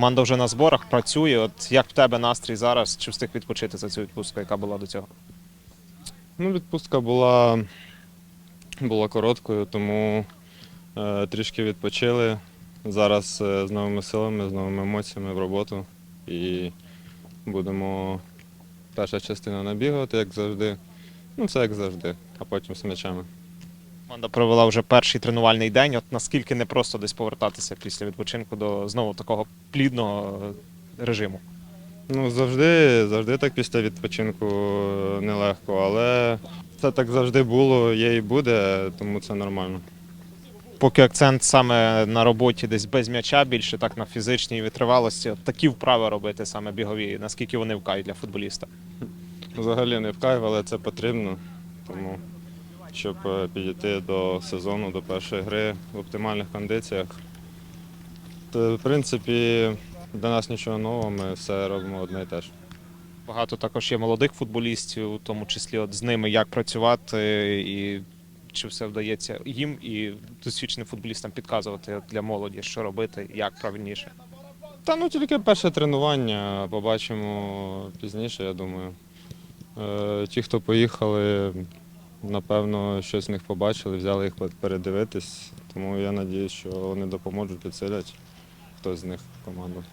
Команда вже на зборах працює. От як в тебе настрій зараз? Чи встиг відпочити за цю відпустку, яка була до цього? Ну, відпустка була, була короткою, тому е, трішки відпочили. Зараз е, з новими силами, з новими емоціями в роботу. І будемо перша частина набігати, як завжди. Ну, це як завжди, а потім з м'ячами. Команда провела вже перший тренувальний день. От наскільки непросто десь повертатися після відпочинку до знову такого плідного е, режиму? Ну, завжди, завжди так після відпочинку е, нелегко, але це так завжди було, є і буде, тому це нормально. Поки акцент саме на роботі десь без м'яча, більше так на фізичній витривалості, от такі вправи робити саме бігові, наскільки вони вкають для футболіста. Взагалі не в кайф, але це потрібно. Тому щоб е, підійти до сезону, до першої гри в оптимальних кондиціях. В принципі, для нас нічого нового, ми все робимо одне і те ж. Багато також є молодих футболістів, у тому числі от з ними як працювати, і чи все вдається їм і досвідченим футболістам підказувати для молоді, що робити, як правильніше. Та ну тільки перше тренування, побачимо пізніше, я думаю. Е, Ті, хто поїхали, напевно, щось в них побачили, взяли їх передивитись. Тому я сподіваюся, що вони допоможуть, підсилять хтось з них команду.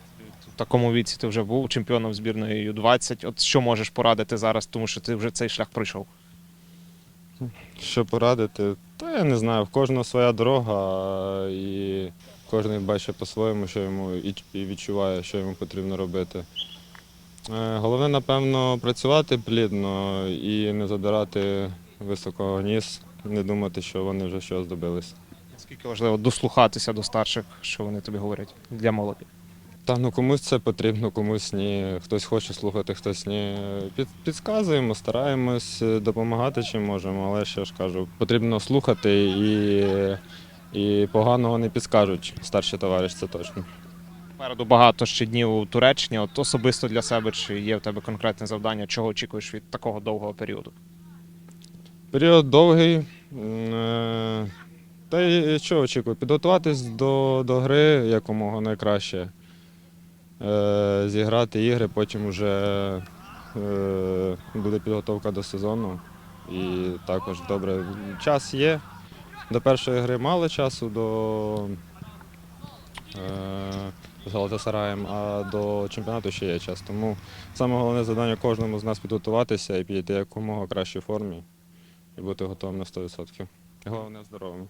В такому віці ти вже був чемпіоном збірної Ю-20. От що можеш порадити зараз, тому що ти вже цей шлях пройшов. Що порадити? Та я не знаю, в кожного своя дорога, і кожен бачить по-своєму, що йому і і відчуває, що йому потрібно робити. Е, Головне, напевно, працювати плідно і не задирати високо ніс, не думати, що вони вже щось добилися. Наскільки важливо дослухатися до старших, що вони тобі говорять для молоді. Та ну комусь це потрібно, комусь ні. Хтось хоче слухати, хтось ні. Під, підказуємо, стараємось е, допомагати чим можемо, але ще ж кажу, потрібно слухати і, і поганого не підскажуть старші товариші, це точно. Попереду багато ще днів у Туреччині. От особисто для себе чи є в тебе конкретне завдання, чого очікуєш від такого довгого періоду? Період довгий. е, Та й що очікую? Підготуватись до, до гри якомога найкраще. Е, Зіграти ігри, потім вже е, буде підготовка до сезону. І також добре. Час є. До першої гри мало часу до з Галатасараєм, а до чемпіонату ще є час. Тому саме головне завдання кожному з нас підготуватися і підійти якомога кращій формі і бути готовим на 100%. Головне здоровим.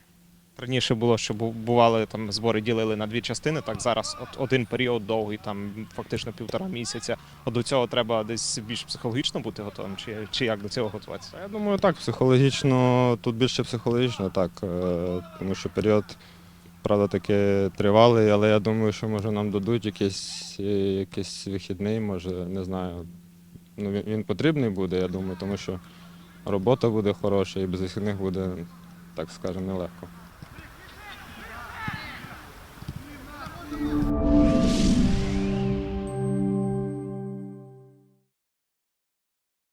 Раніше було, що бували там збори ділили на дві частини. Так зараз от один період довгий, там фактично півтора місяця. От до цього треба десь більш психологічно бути готовим, чи, чи як до цього готуватися? Я думаю, так, психологічно, тут більше психологічно, так, е, тому що період, правда, таки тривалий, але я думаю, що може нам дадуть якийсь, е, якийсь вихідний, може, не знаю. Ну, він, він потрібний буде, я думаю, тому що робота буде хороша і без вихідних буде, так скажемо, нелегко.